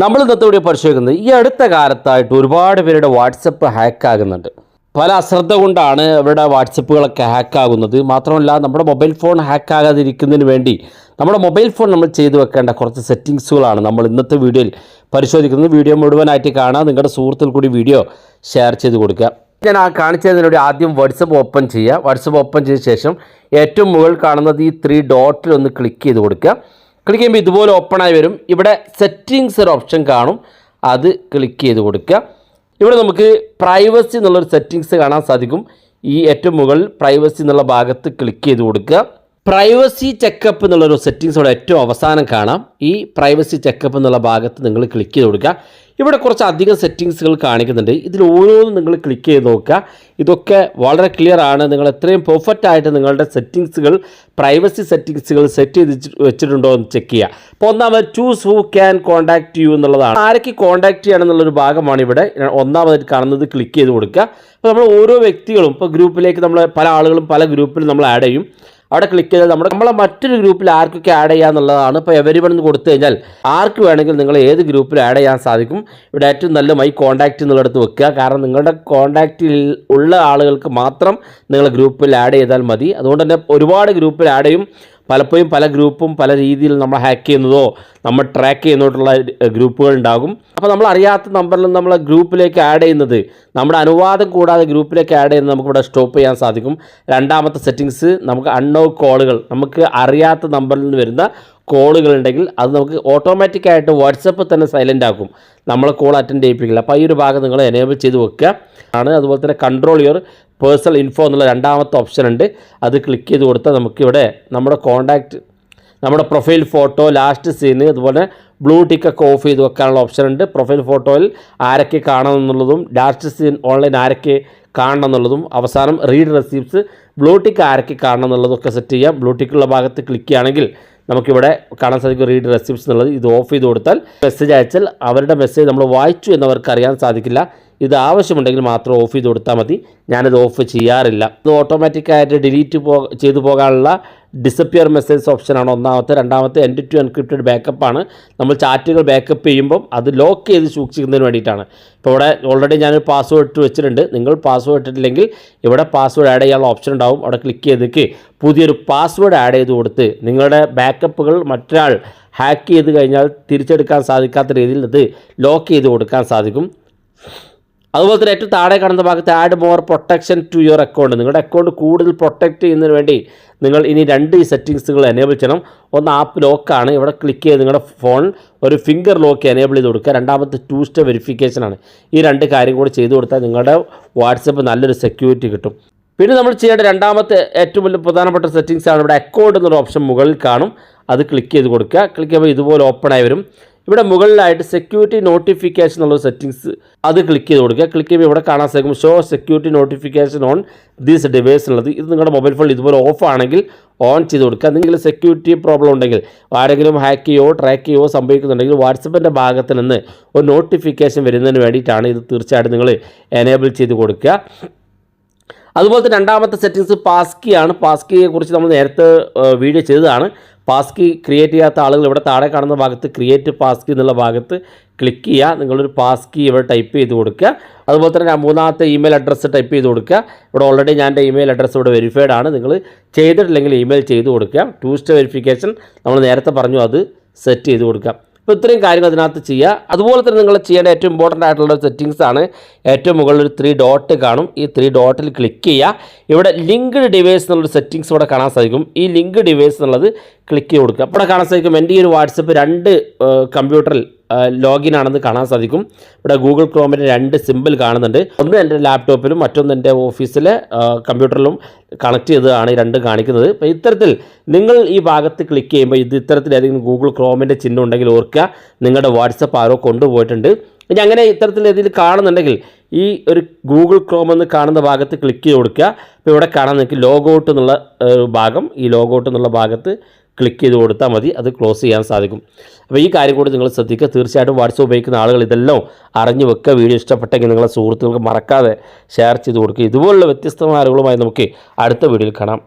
നമ്മൾ ഇന്നത്തെ വീഡിയോ പരിശോധിക്കുന്നത് ഈ അടുത്ത കാലത്തായിട്ട് ഒരുപാട് പേരുടെ വാട്സപ്പ് ഹാക്ക് ആകുന്നുണ്ട്. പല അശ്രദ്ധ കൊണ്ടാണ് അവരുടെ വാട്സപ്പുകളൊക്കെ ഹാക്ക് ആകുന്നത്. മാത്രമല്ല നമ്മുടെ മൊബൈൽ ഫോൺ ഹാക്ക് ആകാതിരിക്കുന്നതിന് വേണ്ടി നമ്മുടെ മൊബൈൽ ഫോൺ നമ്മൾ ചെയ്തു വെക്കേണ്ട കുറച്ച് സെറ്റിങ്സുകളാണ് നമ്മൾ ഇന്നത്തെ വീഡിയോയിൽ പരിശോധിക്കുന്നത്. വീഡിയോ മുഴുവനായിട്ട് കാണാം. നിങ്ങളുടെ സുഹൃത്തിൽ കൂടി വീഡിയോ ഷെയർ ചെയ്ത് കൊടുക്കുക. ഞാൻ ആ കാണിച്ചതിനോട് ആദ്യം വാട്സപ്പ് ഓപ്പൺ ചെയ്യുക. വാട്സപ്പ് ഓപ്പൺ ചെയ്ത ശേഷം ഏറ്റവും മുകളിൽ കാണുന്നത് ഈ ത്രീ ഡോട്ടിൽ ഒന്ന് ക്ലിക്ക് ചെയ്ത് കൊടുക്കുക. ക്ലിക്ക് ചെയ്യുമ്പോൾ ഇതുപോലെ ഓപ്പൺ ആയി വരും. ഇവിടെ സെറ്റിങ്സ് ഒരു ഓപ്ഷൻ കാണും. അത് ക്ലിക്ക് ചെയ്ത് കൊടുക്കുക. ഇവിടെ നമുക്ക് പ്രൈവസി എന്നുള്ളൊരു സെറ്റിങ്സ് കാണാൻ സാധിക്കും. ഈ ഏറ്റവും മുകളിൽ പ്രൈവസി എന്നുള്ള ഭാഗത്ത് ക്ലിക്ക് ചെയ്ത് കൊടുക്കുക. പ്രൈവസി ചെക്കപ്പ് എന്നുള്ളൊരു സെറ്റിങ്സ് ഇവിടെ ഏറ്റവും അവസാനം കാണാം. ഈ പ്രൈവസി ചെക്കപ്പ് എന്നുള്ള ഭാഗത്ത് നിങ്ങൾ ക്ലിക്ക് ചെയ്ത് കൊടുക്കുക. ഇവിടെ കുറച്ച് അധികം സെറ്റിങ്സുകൾ കാണിക്കുന്നുണ്ട്. ഇതിൽ ഓരോന്നും നിങ്ങൾ ക്ലിക്ക് ചെയ്ത് നോക്കുക. ഇതൊക്കെ വളരെ ക്ലിയർ ആണ്. നിങ്ങൾ എത്രയും പെർഫെക്റ്റ് ആയിട്ട് നിങ്ങളുടെ സെറ്റിങ്സുകൾ പ്രൈവസി സെറ്റിങ്സുകൾ സെറ്റ് ചെയ്ത് വെച്ചിട്ടുണ്ടോ എന്ന് ചെക്ക് ചെയ്യുക. അപ്പോൾ ഒന്നാമത് choose who can contact you എന്നുള്ളതാണ്. ആരൊക്കെ കോൺടാക്ട് ചെയ്യണം എന്നുള്ളൊരു ഭാഗമാണ് ഇവിടെ. ഒന്നാമതായിട്ട് കാണുന്നത് ക്ലിക്ക് ചെയ്ത് കൊടുക്കുക. അപ്പോൾ നമ്മൾ ഓരോ വ്യക്തികളും ഇപ്പോൾ ഗ്രൂപ്പിലേക്ക് നമ്മൾ പല ആളുകളും പല ഗ്രൂപ്പിൽ നമ്മൾ ആഡ് ചെയ്യും. അവിടെ ക്ലിക്ക് ചെയ്താൽ നമ്മുടെ നമ്മളെ മറ്റൊരു ഗ്രൂപ്പിൽ ആർക്കൊക്കെ ആഡ് ചെയ്യുക എന്നുള്ളതാണ് ഇപ്പോൾ എവരി വൺ കൊടുത്തു കഴിഞ്ഞാൽ ആർക്ക് വേണമെങ്കിൽ നിങ്ങൾ ഏത് ഗ്രൂപ്പിൽ ആഡ് ചെയ്യാൻ സാധിക്കും. ഇവിടെ ഏറ്റവും നല്ല മൈ കോൺടാക്റ്റ് എന്നുള്ളടത്ത് വെക്കുക. കാരണം നിങ്ങളുടെ കോൺടാക്റ്റിൽ ഉള്ള ആളുകൾക്ക് മാത്രം നിങ്ങൾ ഗ്രൂപ്പിൽ ആഡ് ചെയ്താൽ മതി. അതുകൊണ്ട് തന്നെ ഒരുപാട് ഗ്രൂപ്പിൽ ആഡ് ചെയ്യും. പലപ്പോഴും പല ഗ്രൂപ്പും പല രീതിയിൽ നമ്മൾ ഹാക്ക് ചെയ്യുന്നതോ നമ്മൾ ട്രാക്ക് ചെയ്യുന്നതോട്ടുള്ള ഗ്രൂപ്പുകൾ ഉണ്ടാകും. അപ്പോൾ നമ്മൾ അറിയാത്ത നമ്പറിൽ നമ്മൾ ഗ്രൂപ്പിലേക്ക് ആഡ് ചെയ്യുന്നത് നമ്മുടെ അനുവാദം കൂടാതെ ഗ്രൂപ്പിലേക്ക് ആഡ് ചെയ്യുന്നത് നമുക്കിവിടെ സ്റ്റോപ്പ് ചെയ്യാൻ സാധിക്കും. രണ്ടാമത്തെ സെറ്റിങ്സ് നമുക്ക് അൺനോ കോളുകൾ നമുക്ക് അറിയാത്ത നമ്പറിൽ നിന്ന് വരുന്ന കോളുകൾ ഉണ്ടെങ്കിൽ അത് നമുക്ക് ഓട്ടോമാറ്റിക്കായിട്ട് വാട്സപ്പ് തന്നെ സൈലന്റ് ആക്കും. നമ്മൾ കോൾ അറ്റൻഡ് ചെയ്യിപ്പിക്കില്ല. അപ്പോൾ ഈ ഒരു ഭാഗം നിങ്ങൾ എനേബിൾ ചെയ്ത് വെക്കുക. ആണ് അതുപോലെ തന്നെ കൺട്രോൾ യുവർ പേഴ്സണൽ ഇൻഫോ എന്നുള്ള രണ്ടാമത്തെ ഓപ്ഷൻ ഉണ്ട്. അത് ക്ലിക്ക് ചെയ്ത് കൊടുത്താൽ നമുക്കിവിടെ നമ്മുടെ കോൺടാക്റ്റ് നമ്മുടെ പ്രൊഫൈൽ ഫോട്ടോ ലാസ്റ്റ് സീന് അതുപോലെ ബ്ലൂ ടിക്കൊക്കെ ഓഫ് ചെയ്ത് വെക്കാനുള്ള ഓപ്ഷൻ ഉണ്ട്. പ്രൊഫൈൽ ഫോട്ടോയിൽ ആരൊക്കെ കാണണം എന്നുള്ളതും ലാസ്റ്റ് സീൻ ഓൺലൈൻ ആരൊക്കെ കാണണം എന്നുള്ളതും അവസാനം റീഡ് റെസീപ്റ്റ്സ് ബ്ലൂ ടിക്ക് ആരൊക്കെ കാണണം എന്നുള്ളതൊക്കെ സെറ്റ് ചെയ്യാം. ബ്ലൂ ടിക്കുള്ള ഭാഗത്ത് ക്ലിക്ക് ചെയ്യുകയാണെങ്കിൽ നമുക്കിവിടെ കാണാൻ സാധിക്കും റീഡ് റെസിപ്റ്റ്സ് എന്നുള്ളത്. ഇത് ഓഫ് ചെയ്ത് കൊടുത്താൽ മെസ്സേജ് അയച്ചാൽ അവരുടെ മെസ്സേജ് നമ്മൾ വായിച്ചു എന്നവർക്ക് അറിയാൻ സാധിക്കില്ല. ഇത് ആവശ്യമുണ്ടെങ്കിൽ മാത്രം ഓഫ് ചെയ്ത് കൊടുത്താൽ മതി. ഞാനത് ഓഫ് ചെയ്യാറില്ല. ഇത് ഓട്ടോമാറ്റിക്കായിട്ട് ഡിലീറ്റ് പോ ചെയ്തു പോകാനുള്ള ഡിസപ്പിയർ മെസ്സേജ് ഓപ്ഷനാണ് ഒന്നാമത്തെ. രണ്ടാമത്തെ എൻഡ് ടു എൻക്രിപ്റ്റഡ് ബാക്കപ്പാണ് നമ്മൾ ചാറ്റുകൾ ബാക്കപ്പ് ചെയ്യുമ്പം അത് ലോക്ക് ചെയ്ത് സൂക്ഷിക്കുന്നതിന് വേണ്ടിയിട്ടാണ്. ഇപ്പോൾ ഇവിടെ ഓൾറെഡി ഞാനൊരു പാസ്വേഡ് ഇട്ട് വെച്ചിട്ടുണ്ട്. നിങ്ങൾ പാസ്വേഡ് ഇട്ടിട്ടില്ലെങ്കിൽ ഇവിടെ പാസ്വേഡ് ആഡ് ചെയ്യാനുള്ള ഓപ്ഷൻ ഉണ്ടാവും. അവിടെ ക്ലിക്ക് ചെയ്തേക്ക്. പുതിയൊരു പാസ്വേഡ് ആഡ് ചെയ്ത് കൊടുത്ത് നിങ്ങളുടെ ബാക്കപ്പുകൾ മറ്റൊരാൾ ഹാക്ക് ചെയ്ത് കഴിഞ്ഞാൽ തിരിച്ചെടുക്കാൻ സാധിക്കാത്ത രീതിയിൽ അത് ലോക്ക് ചെയ്ത് കൊടുക്കാൻ സാധിക്കും. അതുപോലെ തന്നെ ഏറ്റവും താഴെ കാണുന്ന ഭാഗത്ത് add more protection to your account നിങ്ങളുടെ അക്കൗണ്ട് കൂടുതൽ പ്രൊട്ടക്റ്റ് ചെയ്യുന്നതിന് വേണ്ടി നിങ്ങൾ ഇനി രണ്ട് സെറ്റിങ്സുകൾ എനേബിൾ ചെയ്യണം. ഒന്ന് ആപ്പ് ലോക്കാണ് ഇവിടെ ക്ലിക്ക് ചെയ്ത് നിങ്ങളുടെ ഫോൺ ഒരു ഫിംഗർ ലോക്ക് എനേബിൾ ചെയ്ത് കൊടുക്കുക. രണ്ടാമത്തെ ടു സ്റ്റെപ്പ് വെരിഫിക്കേഷനാണ് ഈ രണ്ട് കാര്യം കൂടി ചെയ്തു കൊടുത്താൽ നിങ്ങളുടെ വാട്സപ്പ് നല്ലൊരു സെക്യൂരിറ്റി കിട്ടും. പിന്നെ നമ്മൾ ചെയ്യേണ്ട രണ്ടാമത്തെ ഏറ്റവും വലിയ പ്രധാനപ്പെട്ട സെറ്റിങ്സ് ആണ്. ഇവിടെ അക്കൗണ്ട് എന്നൊരു ഓപ്ഷൻ മുകളിൽ കാണും. അത് ക്ലിക്ക് ചെയ്ത് കൊടുക്കുക. ക്ലിക്ക് ചെയ്യുമ്പോൾ ഇതുപോലെ ഓപ്പൺ ആയി വരും. ഇവിടെ മുകളിലായിട്ട് സെക്യൂരിറ്റി നോട്ടിഫിക്കേഷൻ എന്നുള്ള സെറ്റിങ്സ് അത് ക്ലിക്ക് ചെയ്ത് കൊടുക്കുക. ക്ലിക്ക് ചെയ്യുമ്പോൾ ഇവിടെ കാണാൻ സാധിക്കും show security notification on these device ഉള്ളത് ഇത് നിങ്ങളുടെ മൊബൈൽ ഫോണിൽ ഇതുപോലെ ഓഫ് ആണെങ്കിൽ ഓൺ ചെയ്ത് കൊടുക്കുക. എന്തെങ്കിലും സെക്യൂരിറ്റി പ്രോബ്ലം ഉണ്ടെങ്കിൽ ആരെങ്കിലും ഹാക്ക് ചെയ്യോ ട്രാക്ക് ചെയ്യോ സംഭവിക്കുന്നുണ്ടെങ്കിൽ വാട്സപ്പിന്റെ ഭാഗത്ത് നിന്ന് ഒരു നോട്ടിഫിക്കേഷൻ വരുന്നതിന് വേണ്ടിയിട്ടാണ് ഇത് തീർച്ചയായിട്ടും നിങ്ങൾ എനേബിൾ ചെയ്ത് കൊടുക്കുക. അതുപോലെ തന്നെ രണ്ടാമത്തെ സെറ്റിങ്സ് പാസ്കിയാണ്. പാസ്കിയെ കുറിച്ച് നമ്മൾ നേരത്തെ വീഡിയോ ചെയ്തതാണ്. പാസ്കി ക്രിയേറ്റ് ചെയ്യാത്ത ആളുകൾ ഇവിടെ താഴെ കാണുന്ന ഭാഗത്ത് ക്രിയേറ്റ് പാസ്കി എന്നുള്ള ഭാഗത്ത് ക്ലിക്ക് ചെയ്യുക. നിങ്ങളൊരു പാസ്കി ഇവിടെ ടൈപ്പ് ചെയ്ത് കൊടുക്കുക. അതുപോലെ തന്നെ മൂന്നാമത്തെ ഇമെയിൽ അഡ്രസ്സ് ടൈപ്പ് ചെയ്ത് കൊടുക്കുക. ഇവിടെ ഓൾറെഡി ഞാൻ എന്റെ ഇമെയിൽ അഡ്രസ്സ് ഇവിടെ വെരിഫൈഡ് ആണ്. നിങ്ങൾ ചെയ്തിട്ടില്ലെങ്കിൽ ഇമെയിൽ ചെയ്ത് കൊടുക്കുക. ടു സ്റ്റെപ്പ് വെരിഫിക്കേഷൻ നമ്മൾ നേരത്തെ പറഞ്ഞു അത് സെറ്റ് ചെയ്ത് കൊടുക്കുക. അപ്പോൾ ഇത്രയും കാര്യങ്ങൾ അതിനകത്ത് ചെയ്യുക. അതുപോലെ തന്നെ നിങ്ങൾ ചെയ്യേണ്ട ഏറ്റവും ഇമ്പോർട്ടന്റ് ആയിട്ടുള്ള സെറ്റിങ്സ് ആണ് ഏറ്റവും മുകളിൽ ഒരു ത്രീ ഡോട്ട് കാണും. ഈ ത്രീ ഡോട്ടിൽ ക്ലിക്ക് ചെയ്യുക. ഇവിടെ ലിങ്ക്ഡ് ഡിവൈസ് എന്നുള്ളൊരു സെറ്റിങ്സ് ഇവിടെ കാണാൻ സാധിക്കും. ഈ ലിങ്ക് ഡിവൈസ് എന്നുള്ളത് ക്ലിക്ക് ചെയ്ത് കൊടുക്കുക. അപ്പോൾ കാണാൻ സാധിക്കും എന്റെ ഈ ഒരു വാട്സപ്പ് രണ്ട് കമ്പ്യൂട്ടറിൽ ലോഗിൻ ആണെന്ന് കാണാൻ സാധിക്കും. ഇവിടെ ഗൂഗിൾ ക്രോമിന്റെ രണ്ട് സിമ്പിൾ കാണുന്നുണ്ട്. ഒന്ന് എന്റെ ലാപ്ടോപ്പിലും മറ്റൊന്ന് എന്റെ ഓഫീസിലെ കമ്പ്യൂട്ടറിലും കണക്ട് ചെയ്തതാണ് ഈ രണ്ട് കാണിക്കുന്നത്. അപ്പോൾ ഇത്തരത്തിൽ നിങ്ങൾ ഈ ഭാഗത്ത് ക്ലിക്ക് ചെയ്യുമ്പോൾ ഇത് ഇത്തരത്തിൽ ഏതെങ്കിലും ഗൂഗിൾ ക്രോമിന്റെ ചിഹ്നം ഉണ്ടെങ്കിൽ ഓർക്കുക. നിങ്ങളുടെ വാട്സപ്പ് ആരോ കൊണ്ടുപോയിട്ടുണ്ട്. ഇനി അങ്ങനെ ഇത്തരത്തിൽ ഏതെങ്കിലും കാണുന്നുണ്ടെങ്കിൽ ഈ ഒരു ഗൂഗിൾ ക്രോം എന്ന് കാണുന്ന ഭാഗത്ത് ക്ലിക്ക് ചെയ്ത് കൊടുക്കുക. അപ്പോൾ ഇവിടെ കാണാൻ നിങ്ങൾക്ക് ലോഗൗട്ട് എന്നുള്ള ഭാഗം. ഈ ലോഗൗട്ട് എന്നുള്ള ഭാഗത്ത് ക്ലിക്ക് ചെയ്ത് കൊടുത്താൽ മതി. അത് ക്ലോസ് ചെയ്യാൻ സാധിക്കും. അപ്പോൾ ഈ കാര്യം കൂടി നിങ്ങൾ ശ്രദ്ധിക്കുക. തീർച്ചയായിട്ടും വാട്സപ്പ് ഉപയോഗിക്കുന്ന ആളുകൾ ഇതെല്ലാം അറിഞ്ഞു വെക്കുക. വീഡിയോ ഇഷ്ടപ്പെട്ടെങ്കിൽ നിങ്ങളെ സുഹൃത്തുക്കൾക്ക് മറക്കാതെ ഷെയർ ചെയ്ത് കൊടുക്കുക. ഇതുപോലുള്ള വ്യത്യസ്തമായ ആളുകളുമായി നമുക്ക് അടുത്ത വീഡിയോയിൽ കാണാം.